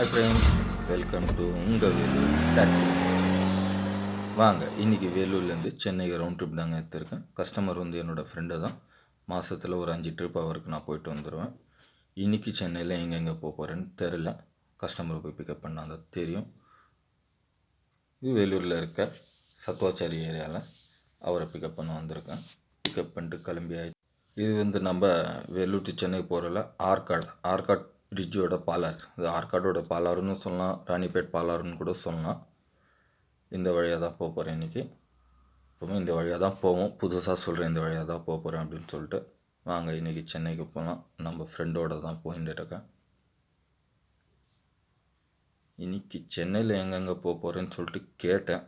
Hi friends welcome to உங்கள் Vellore taxi வாங்க இன்றைக்கி வேலூர்லேருந்து சென்னைக்கு ரவுண்ட் ட்ரிப் தாங்க எடுத்திருக்கேன். கஸ்டமர் வந்து என்னோடய ஃப்ரெண்டு தான். மாதத்தில் ஒரு அஞ்சு ட்ரிப் அவருக்கு நான் போயிட்டு வந்துடுவேன் இன்றைக்கி சென்னையில் எங்கெங்கே போக போகிறேன்னு தெரில கஸ்டமரை போய் பிக்கப் பண்ணால் தான் தெரியும். இது வேலூரில் இருக்க சத்வாச்சாரி ஏரியாவில் அவரை பிக்கப் பண்ண வந்திருக்கேன். பிக்கப் பண்ணிட்டு கிளம்பி ஆயிடுச்சு இது வந்து நம்ம வேலூர் டு சென்னை போகிறல ஆர்காட் ஆர்காட் பிரிட்ஜோட பாலார் இது ஆற்காடோட பாலாருன்னு சொல்லலாம் ராணிப்பேட் பாலாருன்னு கூட சொல்லலாம். இந்த வழியாக தான் போக போகிறேன் இன்றைக்கி எப்பவுமே இந்த வழியாக தான் போவோம். புதுசாக சொல்கிறேன் இந்த வழியாக தான் போக போகிறேன் அப்படின்னு சொல்லிட்டு வாங்க இன்றைக்கி சென்னைக்கு போகலாம் நம்ம ஃப்ரெண்டோட தான் போயிட்டு இருக்கேன். இன்னைக்கு சென்னையில் எங்கெங்கே போக போகிறேன்னு சொல்லிட்டு கேட்டேன்.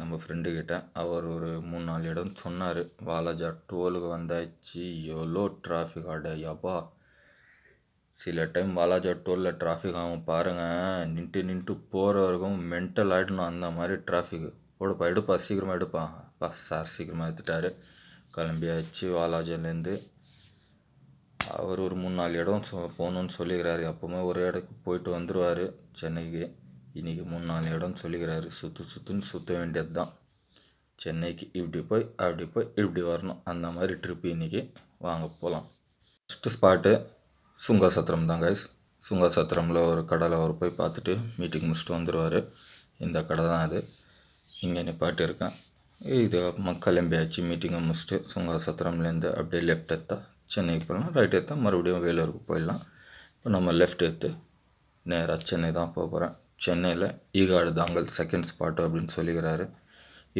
நம்ம ஃப்ரெண்டு கிட்ட. அவர் ஒரு மூணு நாலு இடம் சொன்னார். வாலாஜா டோலுக்கு வந்தாச்சு. எவ்வளோ டிராஃபிக் ஆட சில டைம் வாலாஜா டோலில் டிராஃபிக் ஆகும். பாருங்கள் நின்ட்டு நின்ட்டு போகிற வரைக்கும் மென்டல் ஆகிடணும் அந்த மாதிரி டிராஃபிக் போடுப்பா எடுப்பா சீக்கிரமாக எடுப்பா. பா சார் சீக்கிரமாக எடுத்துட்டாரு. கிளம்பியாச்சு வாலாஜாலேருந்து அவர் ஒரு மூணு நாலு இடம் சொ போகணுன்னு சொல்லிக்கிறாரு. அப்போவுமே ஒரு இடத்துக்கு போயிட்டு வந்துடுவார் சென்னைக்கு. இன்றைக்கி மூணு நாலு இடம்னு சொல்லிக்கிறாரு. சுற்று சுற்றுன்னு சுற்ற வேண்டியது தான் சென்னைக்கு இப்படி போய் அப்படி போய் இப்படி வரணும். அந்த மாதிரி ட்ரிப்பு இன்றைக்கி வாங்க போகலாம் ஃபஸ்ட்டு ஸ்பாட்டு சுங்காசத்திரம் தான் கைஸ் சுங்காசத்திரமில் ஒரு கடையில் அவர் போய் பார்த்துட்டு மீட்டிங் முடிச்சுட்டு வந்துடுவார் இந்த கடை தான் அது. இங்கே நிப்பாட்டி இருக்கேன் இது மக்கள் எம்பியாச்சு மீட்டிங்கை முடிச்சுட்டு சுங்காசத்திரம்லேருந்து அப்படியே லெஃப்ட் எடுத்தா சென்னைக்கு போயிடலாம். ரைட் எடுத்தால் மறுபடியும் வேலூருக்கு போயிடலாம். இப்போ நம்ம லெஃப்ட் எடுத்து நேராக சென்னை தான் போக போகிறேன் சென்னையில் ஈகாடு தாங்கல் செகண்ட் ஸ்பாட்டு அப்படின்னு சொல்லிக்கிறாரு.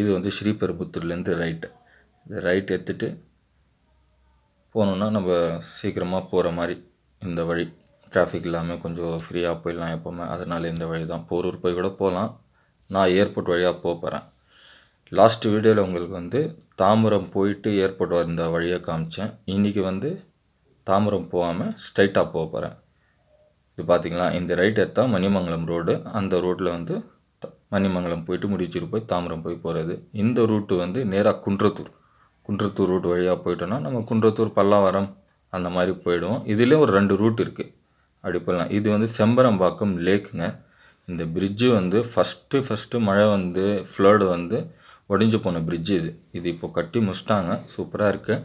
இது வந்து ஸ்ரீபெரும்புத்தூர்லேருந்து ரைட்டு இது ரைட் எடுத்துகிட்டு போனோன்னா நம்ம சீக்கிரமாக போகிற மாதிரி இந்த வழி டிராஃபிக் இல்லாமல் கொஞ்சம் ஃப்ரீயாக போயிடலாம் எப்போவுமே. அதனால் இந்த வழி தான். போரூர் போய் கூட போகலாம். நான் ஏர்போர்ட் வழியாக போக போகிறேன் லாஸ்ட் வீடியோவில் உங்களுக்கு வந்து தாம்பரம் போயிட்டு ஏர்போர்ட் வந்த வழியை காமிச்சேன். இன்றைக்கி வந்து தாம்பரம் போகாமல் ஸ்ட்ரைட்டாக போக போகிறேன் இது பார்த்திங்களா இந்த ரைட் எடுத்தால் மணிமங்கலம் ரோடு அந்த ரோட்டில் வந்து மணிமங்கலம் போயிட்டு முடிச்சிட்டு போய் தாம்பரம் போய் போகிறது இந்த ரூட்டு வந்து நேராக குன்றத்தூர். குன்றத்தூர் ரூட் வழியாக போயிட்டோன்னா நம்ம குன்றத்தூர் பல்லாவரம் அந்த மாதிரி போயிடுவோம். இதுலேயும் ஒரு ரெண்டு ரூட் இருக்குது அப்படி போயிடலாம் இது வந்து செம்பரம்பாக்கம் லேக்குங்க. இந்த பிரிட்ஜு வந்து ஃபஸ்ட்டு ஃபஸ்ட்டு மழை வந்து ஃப்ளடு வந்து ஒடிஞ்சு போன பிரிட்ஜு இது. இது இப்போ கட்டி முடிச்சிட்டாங்க. சூப்பராக இருக்குது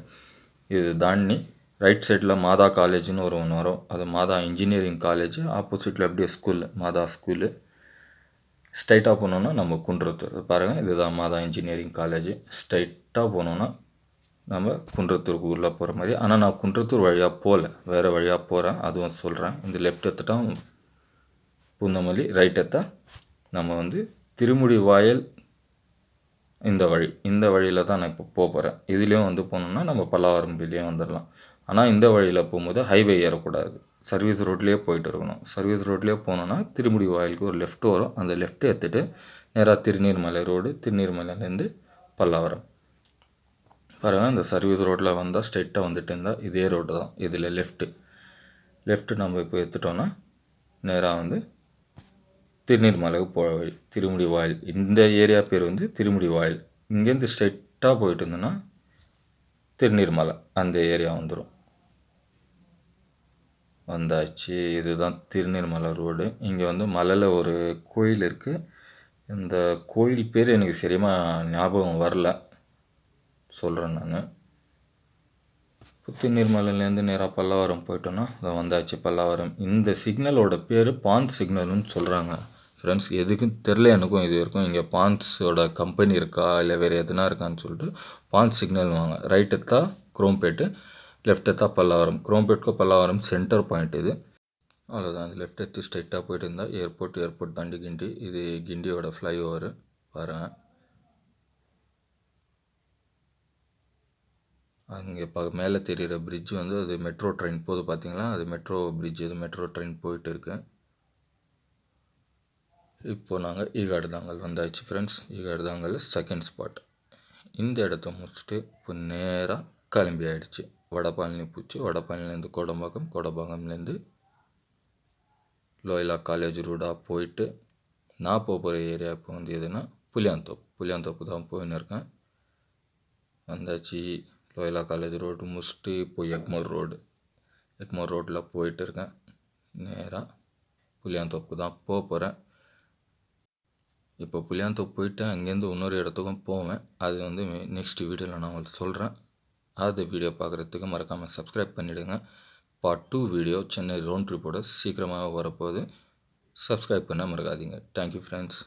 இது தாண்டி ரைட் சைடில் மாதா காலேஜ்னு ஒரு ஒன்று வரும். அது மாதா இன்ஜினியரிங் காலேஜ் ஆப்போசிட்டில் அப்படியே ஸ்கூலு மாதா ஸ்கூலு ஸ்ட்ரைட்டாக போனோன்னா நம்ம குன்றத்தூர். பாருங்கள் இதுதான் மாதா இன்ஜினியரிங் காலேஜ் ஸ்ட்ரைட்டாக போனோன்னா நம்ம குன்றத்தூருக்கு உள்ளே போகிற மாதிரி. ஆனால் நான் குன்றத்தூர் வழியாக போகல வேறு வழியாக போகிறேன் அதுவும் சொல்கிறேன் இந்த லெஃப்ட் எடுத்துட்டா பூந்தமல்லி ரைட் எடுத்தால் நம்ம வந்து திருமுடி வாயல் இந்த வழி. இந்த வழியில் தான் நான் இப்போ போக போகிறேன் இதுலேயும் வந்து போனோம்னா நம்ம பல்லாவரம் வெளியே வந்துடலாம் ஆனால் இந்த வழியில் போகும்போது ஹைவே ஏறக்கூடாது. சர்வீஸ் ரோட்லேயே போயிட்டு இருக்கணும். சர்வீஸ் ரோட்லேயே போனோன்னா திருமுடி வாயிலுக்கு ஒரு லெஃப்ட் வரும். அந்த லெஃப்ட் எடுத்துகிட்டு நேராக திருநீர்மலை ரோடு திருநீர்மலையிலேருந்து பல்லாவரம். பாருங்கள் இந்த சர்வீஸ் ரோட்டில் வந்தால் ஸ்ட்ரெயிட்டாக வந்துட்டு இருந்தால் இதே ரோடு தான். இதில் லெஃப்ட்டு லெஃப்ட்டு நம்ம இப்போ எடுத்துட்டோன்னா நேராக வந்து திருநீர்மலைக்கு போகிற வழி திருமுடி வாயில். இந்த ஏரியா பேர் வந்து திருமுடி வாயில். இங்கேருந்து ஸ்ட்ரெயிட்டாக போயிட்டு இருந்தோன்னா திருநீர்மலை அந்த ஏரியா வந்துடும் வந்தாச்சு. இதுதான் திருநீர்மலை ரோடு இங்கே வந்து மலையில் ஒரு கோயில் இருக்குது இந்த கோயில் பேர் எனக்கு சரியாக ஞாபகம் வரல. சொல்கிறேன் நான். திருநீர்மலையிலேருந்து நேராக பல்லாவரம் போயிட்டோன்னா அதை வந்தாச்சு பல்லாவரம். இந்த சிக்னலோட பேர் பான்ஸ் சிக்னல்னு சொல்கிறாங்க ஃப்ரெண்ட்ஸ் எதுக்கும் தெரில எனக்கும் இது வரைக்கும். இங்கே பான்ஸோட கம்பெனி இருக்கா இல்லை வேறு எதுனா இருக்கான்னு சொல்லிட்டு பான்ஸ் சிக்னல் வாங்க. ரைட் எடுத்தா குரோம்பேட்டு லெஃப்ட் எடுத்தா பல்லாவரம். குரோம்பேட்கோ பல்லாவரம் சென்டர் பாயிண்ட் இது. அவ்வளோதான் அது லெஃப்ட் எடுத்து ஸ்ட்ரைட்டாக போயிட்டு இருந்தால் ஏர்போர்ட் ஏர்போர்ட் தாண்டி கிண்டி இது கிண்டியோட ஃப்ளைஓவர் பாருங்கள் அங்கே ப மேலே தெரிகிற பிரிட்ஜ் வந்து அது மெட்ரோ ட்ரெயின் போகுது பார்த்தீங்களா அது மெட்ரோ பிரிட்ஜ் இது மெட்ரோ ட்ரெயின் போயிட்டு இருக்கு. இப்போ நாங்கள் ஈகாடு தாங்கல் வந்தாச்சு friends Ekkaduthangal second spot இந்த இடத்த முடிச்சுட்டு இப்போ நேராக கிளம்பி ஆயிடுச்சு. வடபழனி பூச்சி வடபழனிலேருந்து கோடம்பாக்கம் கோடம்பாக்கம்லேருந்து லோயலா காலேஜ் ரூடாக போயிட்டு நான் போக போகிற ஏரியா இப்போ வந்து எதுனா புளியாந்தோப்பு புளியாந்தோப்பு தான் போயின்னு இருக்கேன். வந்தாச்சு லோயலா காலேஜ் ரோடு முடிச்சுட்டு இப்போ எக்மோர் ரோடு. எக்மோர் ரோட்டில் போயிட்டு இருக்கேன். நேராக புளியாந்தோப்புக்கு தான் போக போகிறேன் இப்போ புளியாந்தோப்பு போயிட்டு அங்கேருந்து இன்னொரு இடத்துக்கும் போவேன். அது வந்து நெக்ஸ்ட் வீடியோவில் நான் உங்களுக்கு சொல்கிறேன் அது வீடியோ பார்க்குறதுக்கு மறக்காமல் சப்ஸ்கிரைப் பண்ணிவிடுங்க பார்ட் டூ வீடியோ சென்னை ரோன் ட்ரிப்போட சீக்கிரமாக வரப்போகுது. சப்ஸ்கிரைப் பண்ண மறக்காதீங்க. Thank you friends